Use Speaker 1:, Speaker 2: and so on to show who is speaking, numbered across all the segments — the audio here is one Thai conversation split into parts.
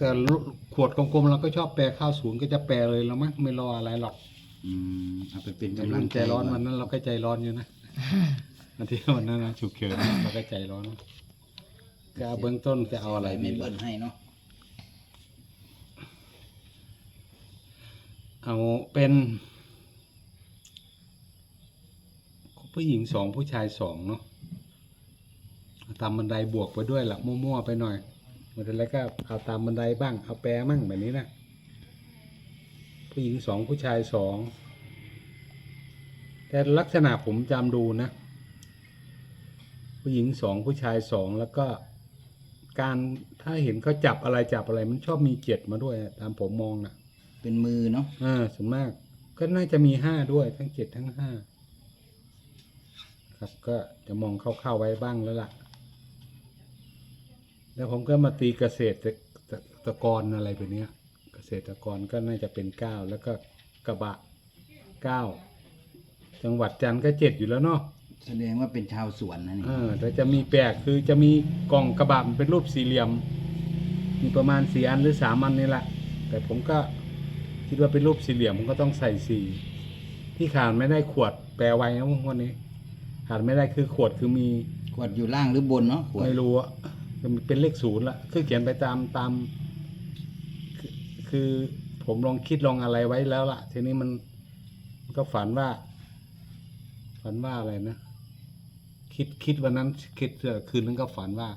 Speaker 1: แต่ขวดกลมๆเราก็ชอบแปลข้าวศูนย์ก็จะแปลเลยแล้วมั้งไม่รออะไรหรอก
Speaker 2: อืมเอาไปเป็น
Speaker 1: แต่
Speaker 2: กำลั
Speaker 1: มั
Speaker 2: ง
Speaker 1: นใจร้อน
Speaker 2: ก่
Speaker 1: วันนั้นเราก็ใจร้อนอยู่นะวันที่วันนั้นนะฉุกเฉินเราก็ใจร้อนก็เอาเบื้องต้นจะเอาอะไร
Speaker 2: ไม่
Speaker 1: ดี
Speaker 2: เบิ้ลให้เนาะ
Speaker 1: เอาเป็นผู้หญิงสองผู้ชายสองเนาะเอาตามบันไดบวกไปด้วยละมั่วๆไปหน่อย มันจะแล้วก็เอาตามบันไดบ้าง เอาแปรมั่งแบบนี้นะ ผู้หญิงสองผู้ชายสอง แต่ลักษณะผมจำดูนะ ผู้หญิงสองผู้ชายสองแล้วก็การถ้าเห็นเขาจับอะไรจับอะไร มันชอบมีเจ็ดมาด้วยอะตามผมมองนะ
Speaker 2: เป็นมือเนาะ
Speaker 1: อ่าส่วนมาก ก็น่าจะมีห้าด้วยทั้งเจ็ดทั้งห้าครับก็จะมองเข้าๆไว้บ้างแล้วล่ะ แล้วผมก็มาตีเกษตรตรกรอะไรแบบเนี้ยเกษตรกรก็น่าจะเป็นเก้าแล้วก็กระบะเก้าจังหวัดจันทร์ก็เจ็ดอยู่แล้วเนาะ
Speaker 2: แสดงว่าเป็นชาวสวนนะนี่
Speaker 1: เออแต่จะมีแปลกคือจะมีกล่องกระบะมันเป็นรูปสี่เหลี่ยม มีประมาณสี่อันหรือสามอันนี่แหละแต่ผมก็คิดว่าเป็นรูปสี่เหลี่ยมผมก็ต้องใส่สี่ที่ขาดไม่ได้ขวดแปลไว้นะวันนี้ขาดไม่ได้คือขวดคือมี
Speaker 2: ขวดอยู่ล่างหรือบนเนาะขวด
Speaker 1: ไม่รู้อะ เป็นเลขศูนย์ละคือเขียนไปตามตามคือคือผมลองคิดลองอะไรไว้แล้วล่ะทีนี้มันมันก็ฝันว่า ฝันว่าอะไรนะคิดคิดวันนั้น คิดเอ่อคืนนั้นก็ฝันว่า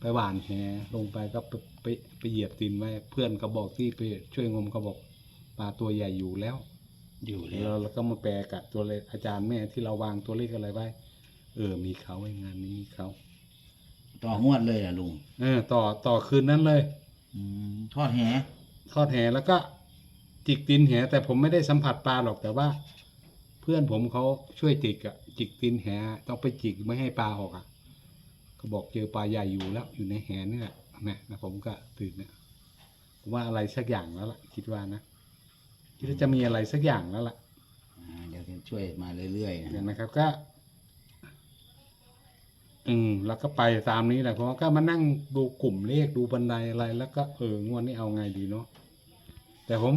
Speaker 1: ไปหวานแหลงไปก็ไปไปไปเหยียบตีนไว้ เพื่อนก็บอกที่ไปช่วยงมก็บอกปลาตัวใหญ่อยู่แล้ว
Speaker 2: อยู่แล้
Speaker 1: แล้ววเราก็มาแปลกับตัวเลขอาจารย์แม่ที่เราวางตัวเลขอะไรไว้ เออ มีเขาไว้งานนี้มีเขา
Speaker 2: ต่องวดเลยล่ะลุง
Speaker 1: เออต่อต่อคืนนั้นเลย
Speaker 2: อืมทอดแห
Speaker 1: ทอดแหแล้วก็จิกตีนแหแต่ผมไม่ได้สัมผัสปลาหรอกแต่ว่า เพื่อนผมเขาช่วยจิกอะจิกตีนแหต้องไปจิกไม่ให้ปลาออกอะเขาบอกเจอปลาใหญ่อยู่แล้ว อยู่ในแหนี่แหละนะแล้วผมก็ตื่นเนี่ยผมว่าอะไรสักอย่างแล้วล่ะ คิดว่านะคิดว่าจะมีอะไรสักอย่างแล้วล่ะ
Speaker 2: อ่าเดี๋ยวจะช่วยมาเรื่อยๆนะ
Speaker 1: เห็นไหมครับก็ อืม แล้วก็ไปตามนี้แหละเพราะว่าก็มานั่งดูกลุ่มเลขดูบันไดอะไร แล้วก็เอองวดนี้เอาไงดีเนาะแต่ผม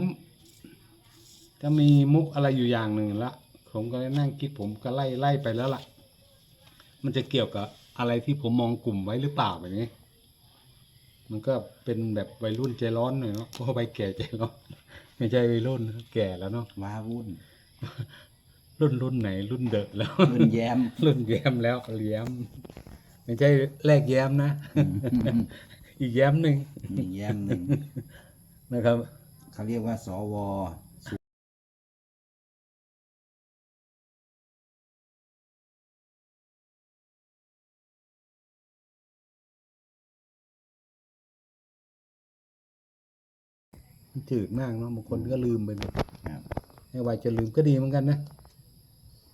Speaker 1: ก็มีมุกอะไรอยู่อย่างหนึ่งละผมก็เลยนั่งคิดผมก็ไล่ไล่ไปแล้วล่ะ มันจะเกี่ยวกับอะไรที่ผมมองกลุ่มไว้หรือเปล่าแบบนี้ มันก็เป็นแบบวัยรุ่นใจร้อนหน่อยเนาะเพราะว่าใบแก่ใจร้อนไม่ใช่วัยรุ่นแก่แล้วเนาะ
Speaker 2: ว้าวุ่น
Speaker 1: รุ่นรุ่นไหนรุ่นเดอะแล้ว
Speaker 2: รุ่นแย้ม
Speaker 1: รุ่นแย้มแล้วแย้มไม่ใช่แรกแย้มนะ อีกแย้มหนึ่ง
Speaker 2: มีแย้มหนึ่ง
Speaker 1: นะครับ
Speaker 2: เขาเรียกว่า สว
Speaker 1: มันจืดมากเนาะบางคนก็ลืมไปเลย
Speaker 2: ครับ
Speaker 1: ให้ไวจะลืมก็ดีเหมือนกันนะ
Speaker 2: เดี๋ยว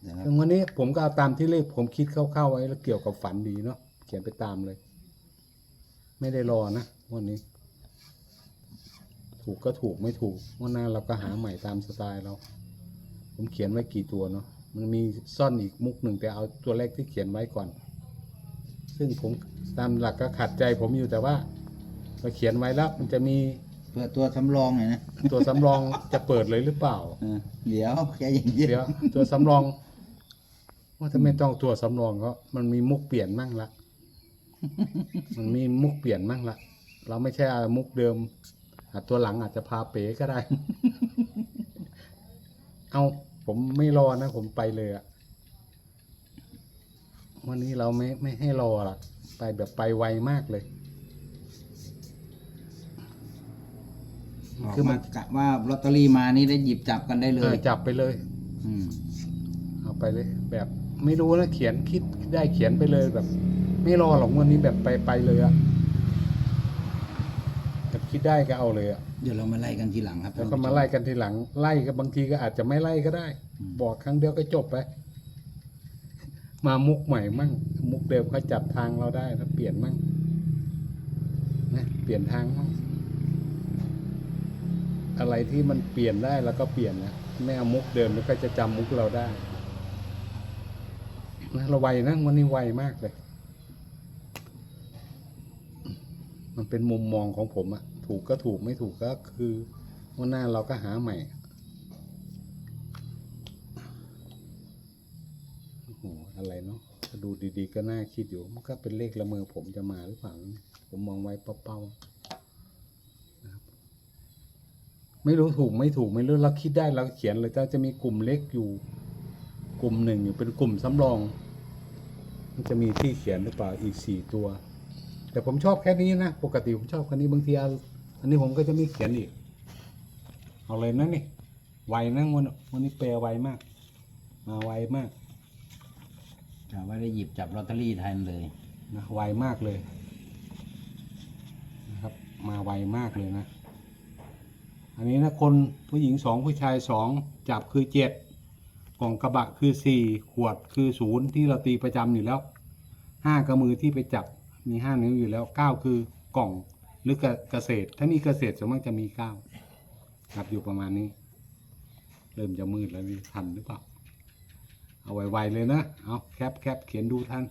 Speaker 2: นะ
Speaker 1: ซึ่งวันนี้ผมก็เอาตามที่เลขผมคิดคร่าวๆไว้แล้วเกี่ยวกับฝันดีเนาะเขียนไปตามเลย ไม่ได้รอนะวันนี้ ถูกก็ถูกไม่ถูกวันหน้าเราก็หาใหม่ตามสไตล์เรา ผมเขียนไว้กี่ตัวเนาะมันมีซ่อนอีกมุกหนึ่งแต่เอาตัวแรกที่เขียนไว้ก่อน ซึ่งผมตามหลักก็ขัดใจผมอยู่แต่ว่าเราเขียนไว้แล้วมันจะมี
Speaker 2: เพื่อตัวสำรองหน่อยนะ
Speaker 1: ตัวสำรองจะเปิดเลยหรือเปล่า
Speaker 2: เออเดี๋ยวแค่อย่างเดียว
Speaker 1: เดี๋ยวตัวสำรอง ว่าถ้าไม่ต้องตัวสำรองก็มันมีมุกเปลี่ยนมั่งละ มันมีมุกเปลี่ยนมั่งละ เราไม่ใช่เอามุกเดิมอาจตัวหลังอาจจะพาเป๋ก็ได้ เอาผมไม่รอนะ ผมไปเลยอะวันนี้เราไม่ไม่ให้รอละไปแบบไปไวมากเลย
Speaker 2: ออก
Speaker 1: คือมั
Speaker 2: มานกะว่าลอตเตอรี่มานี่ได้หยิบจับกันได้เล
Speaker 1: เออยจับไปเลย
Speaker 2: อืม
Speaker 1: เอาไปเลย แบบ ไม่รู้นะเขียนคิดได้เขียนไปเลยแบบ ไม่รอหรอกวันนี้แบบไปไปเลยอะแบบคิดได้ก็เอาเลยอะ
Speaker 2: เดี๋ยวเรามาไล่กันทีหลังครับ
Speaker 1: แล้วก็มาไล่กันทีหลัง ไล่ก็บางทีก็อาจจะไม่ไล่ก็ได้ บอกครั้งเดียวก็จบไป มามุกใหม่มั่ง มุกเดิมก็จับทางเราได้ถ้าเปลี่ยนมั่งนะเปลี่ยนทางมั่งอะไรที่มันเปลี่ยนได้แล้วก็เปลี่ยนนะไม่เอามุกเดิมแล้วก็จะจำมุกเราได้ นะเราไวนะวันนี้ไวมากเลย มันเป็นมุมมองของผมอะถูกก็ถูกไม่ถูกก็คือวันหน้าเราก็หาใหม่โอ้โหอะไรเนาะถ้าดูดีๆก็น่าคิดอยู่ มันก็เป็นเลขละเมอผมจะมาหรือเปล่า ผมมองไว้เป้าๆนะครับ ไม่รู้ถูกไม่ถูกไม่รู้เราคิดได้เราเขียนเลยแต่จะมีกลุ่มเล็กอยู่ กลุ่มหนึ่งอยู่เป็นกลุ่มสำรอง มันจะมีที่เขียนหรือเปล่าอีกสี่ตัว แต่ผมชอบแค่นี้นะ ปกติผมชอบแค่นี้บางทีเอาอันนี้ผมก็จะไม่เขียนอีก เอาเลยนะนี่ไวนะวันวันนี้แปลไวมาก มาไวมาก
Speaker 2: กะว่าได้หยิบจับลอตเตอรี่ทันเลย
Speaker 1: นะไวมากเลยนะครับ มาไวมากเลยนะ อันนี้นะคนผู้หญิงสองผู้ชายสองจับคือเจ็ด กล่องกระบะคือสี่ขวดคือศูนย์ที่เราตีประจำอยู่แล้วห้ากระมือที่ไปจับมีห้านิ้วอยู่แล้วเก้าคือกล่องหรือเกเกษตร ถ้ามีเกษตรส่วนมากจะมีเก้าครับอยู่ประมาณนี้ เริ่มจะมืดแล้วนี่ทันหรือเปล่าเอาไวๆเลยนะเอาแคปแคปเขียนดูทัน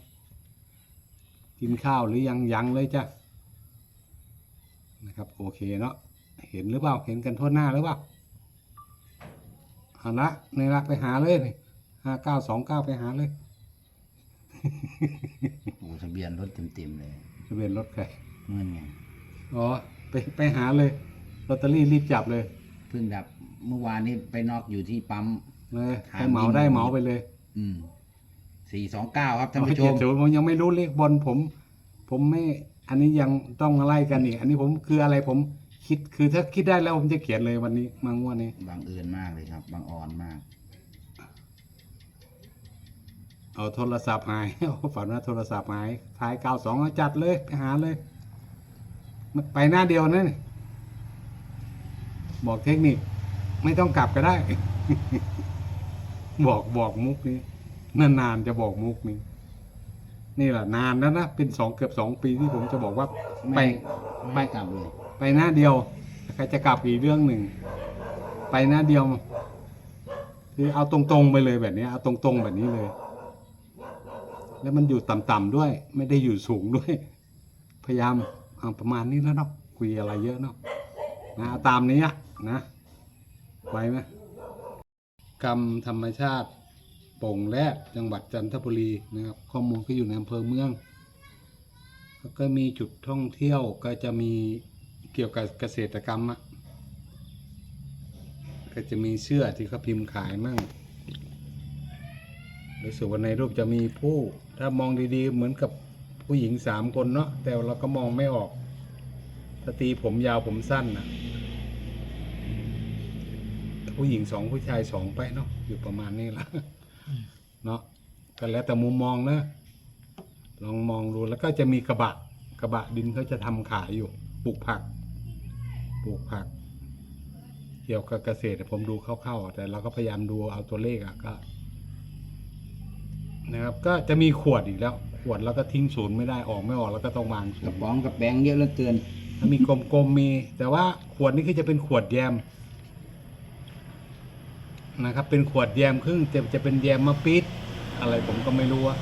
Speaker 1: กินข้าวหรือยังยังเลยจ้ะนะครับโอเคเนาะเห็นหรือเปล่าเห็นกันทั่วหน้าหรือเปล่า เอาละในรักไปหาเลยห้าเก้าสองเก้าไปหาเลย
Speaker 2: โอ้ทะเบียนรถเต็มๆเลย
Speaker 1: ทะเบียนรถใคร
Speaker 2: เงินไง
Speaker 1: อ๋อไปไปหาเลยลอตเตอรี่รีบจับเลย
Speaker 2: เพิ่งดับเมื่อวานนี้ไปนอกอยู่ที่ปั๊ม
Speaker 1: เลย
Speaker 2: ถาม
Speaker 1: ให้เหมา
Speaker 2: จริง
Speaker 1: ได้เหมาไปเลย
Speaker 2: อืมสี่สองเก้าครับท่านผู้ช
Speaker 1: เจ็ด
Speaker 2: ม
Speaker 1: ศูนย์ผมยังไม่รู้เลขบนผม ผมไม่ อันนี้ยังต้องมาไล่กันอีก อันนี้ผมคืออะไรผม คิดคือถ้าคิดได้แล้วผมจะเขียนเลยวันนี้มางวดนี้
Speaker 2: บังเอิญมากเลยครับบังออนมาก
Speaker 1: เอาโทรศัพท์หาย เอาฝันว่าโทรศัพท์หายท้ายเก้าสองจัดเลยไปหาเลย ไปหน้าเดียวนะนี่บอกเทคนิค ไม่ต้องกลับก็ได้ บอกบอกมุกนี้นานๆจะบอกมุกนี้นี่แหละนานแล้วนะเป็นสองเกือบสองปีที่ผมจะบอกว่าไป
Speaker 2: ไม่ไม่กลับเลย
Speaker 1: ไปหน้าเดียวใครจะกลับอีกเรื่องหนึ่ง ไปหน้าเดียวคือเอาตรงๆไปเลยแบบนี้ เอาตรงๆแบบนี้เลย แล้วมันอยู่ต่ำๆด้วย ไม่ได้อยู่สูงด้วย พยายามเอาประมาณนี้แล้วเนาะคุยอะไรเยอะเนาะนะาตามนี้อะนะไหวไหมกรรมธรรมชาติโป่งแรดจังหวัดจันทบุรีนะครับ ข้อมูลก็อยู่ในอำเภอเมือง แล้วก็มีจุดท่องเที่ยวก็จะมี เกี่ยวกับเกษตรกรรมอะก็จะมีเสื้อที่เขาพิมพ์ขายมั่งรู้สึกว่าในรูปจะมีผู้ ถ้ามองดีๆ เหมือนกับผู้หญิงสามคนเนาะแต่เราก็มองไม่ออกถ้าตีผมยาวผมสั้นนะผู้หญิงสองผู้ชายสองไปเนาะอยู่ประมาณนี้ละเนาะก็แล้วแต่มุมมองนะลองมองดูแล้วก็จะมีกระบะกระบะดินเขาจะทำขายอยู่ปลูกผัก ปลูกผัก เกี่ยวกับเกษตรผมดูคร่าวๆแต่เราก็พยายามดูเอาตัวเลขอะก็นะครับ ก็จะมีขวดอีกแล้ว ขวดแล้วก็ทิ้งศูนย์ไม่ได้ออกไม่ออกแล้วก็ต้องวางศู
Speaker 2: กระ
Speaker 1: นย์
Speaker 2: ป๋องกระแบงเยอะเหลือเกิน
Speaker 1: ถ้ามีกลมๆมี แต่ว่าขวดนี้คือจะเป็นขวดแยมนะครับ เป็นขวดแยมครึ่งจะจะเป็นแยมมะปิดอะไรผมก็ไม่รู้อะ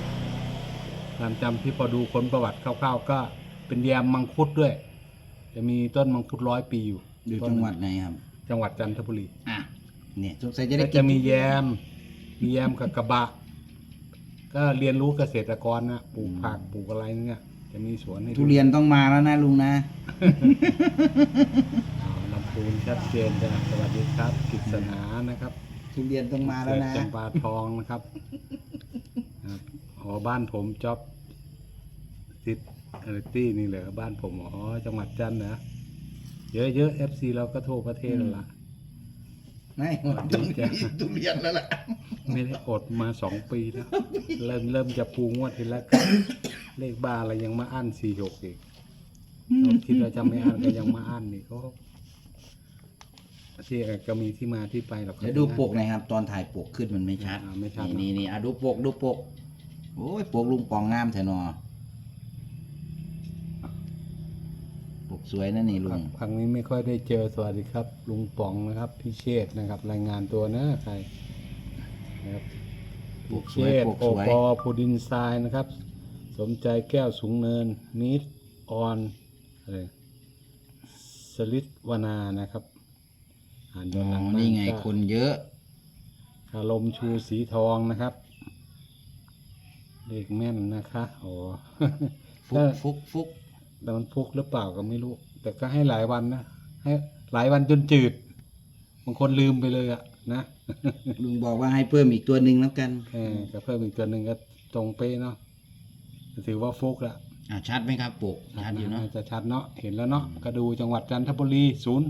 Speaker 1: ตามจำที่พอดูค้นประวัติคร่าวๆก็เป็นแยมมังคุดด้วย จะมีต้นมังคุดร้อยปีอยู่
Speaker 2: อยู่
Speaker 1: ต้น
Speaker 2: จังหวัดไหนครับ
Speaker 1: จังหวัดจันทบุรี
Speaker 2: อะเนี่ยสงสัยจะได้
Speaker 1: ก็
Speaker 2: กิ
Speaker 1: จะ
Speaker 2: น
Speaker 1: มีแยม มีแยมกับกระบะ ก็เรียนรู้เกษตรกรนะปลูกผักปลูกอะไรเนี่ย จะมีสวนให้ดู
Speaker 2: ทุเรียนต้องมาแล้วนะลุงนะ
Speaker 1: อ่าลำพูนชัดเจนจ้ะสวัสดีครับกิษณานะครับ
Speaker 2: ทุเรียนต้องมาแล้วนะ
Speaker 1: เกิดจำปาทองนะครับครับอ๋อบ้านผมจ็อบ ซิตี้นี่เหรอบ้านผมอ๋อจังหวัดจันทร์นะเยอะเยอะเอฟซีเราก็ทั่วประเทศแล้วล่ะ
Speaker 2: ไม่
Speaker 1: ดี
Speaker 2: ต้อง
Speaker 1: จ้ะ
Speaker 2: มีทุเรียนแล้วล่ะ
Speaker 1: ไม่ได้อดมาสองปีแล้วเริ่มเริ่มจะปูงวดทีละก็เลขบ้านอะไรยังมาอั้นสี่หกอีกเราคิดว่าจะไม่อั้นก็ยังมาอั้นนี่ก็ที่ก็มีที่มาที่ไปหรอก
Speaker 2: เดี๋ยวดูปกหนะครับ ตอนถ่ายปกขึ้นมันไม่ชัด
Speaker 1: อ่าไม่ชัด
Speaker 2: นี่นี่นี่อะดูปกดูปกโอ้ยปกลุงปองงามแท้หนอ สวยนะนี่ลุ
Speaker 1: พั
Speaker 2: ง
Speaker 1: กพักนี้ไม่ค่อยได้เจอสวัสดีครับ ลุงป๋องนะครับพี่เชษฐ์นะครับ รายงานตัวนะใครนะครับ
Speaker 2: ป
Speaker 1: พี่
Speaker 2: กส
Speaker 1: เช
Speaker 2: วย
Speaker 1: ษฐ์
Speaker 2: ปก
Speaker 1: โอ
Speaker 2: สวย
Speaker 1: ปอพูดินทรายนะครับ สมใจแก้วสูงเนินมิดออนอะไรสลิดวนานะครับ อ่านย้
Speaker 2: อ๋
Speaker 1: อนหลัง
Speaker 2: อ
Speaker 1: บ้า
Speaker 2: นี่ไง
Speaker 1: ก็
Speaker 2: คนเยอะ
Speaker 1: อารมณ์ชูสีทองนะครับเลขแม่นนะคะโอ้
Speaker 2: ฟุกฟุกฟุก
Speaker 1: แต่มันฟุกหรือเปล่าก็ไม่รู้ แต่ก็ให้หลายวันนะให้หลายวันจนจืดบางคนลืมไปเลยอะนะ
Speaker 2: ลุงบอกว่าให้เพิ่มอีกตัวหนึ่งแล้วกัน
Speaker 1: เออก็เพิ่มอีกตัวหนึ่งก็ตรงเป๊ะเนาะถือว่าฟุกละ
Speaker 2: อ่าชัดไหมครับปกชัดอยู่เนาะ
Speaker 1: จะชัดเนาะเห็นแล้วเนาะก็ดูจังหวัดจันทบุรีศูนย์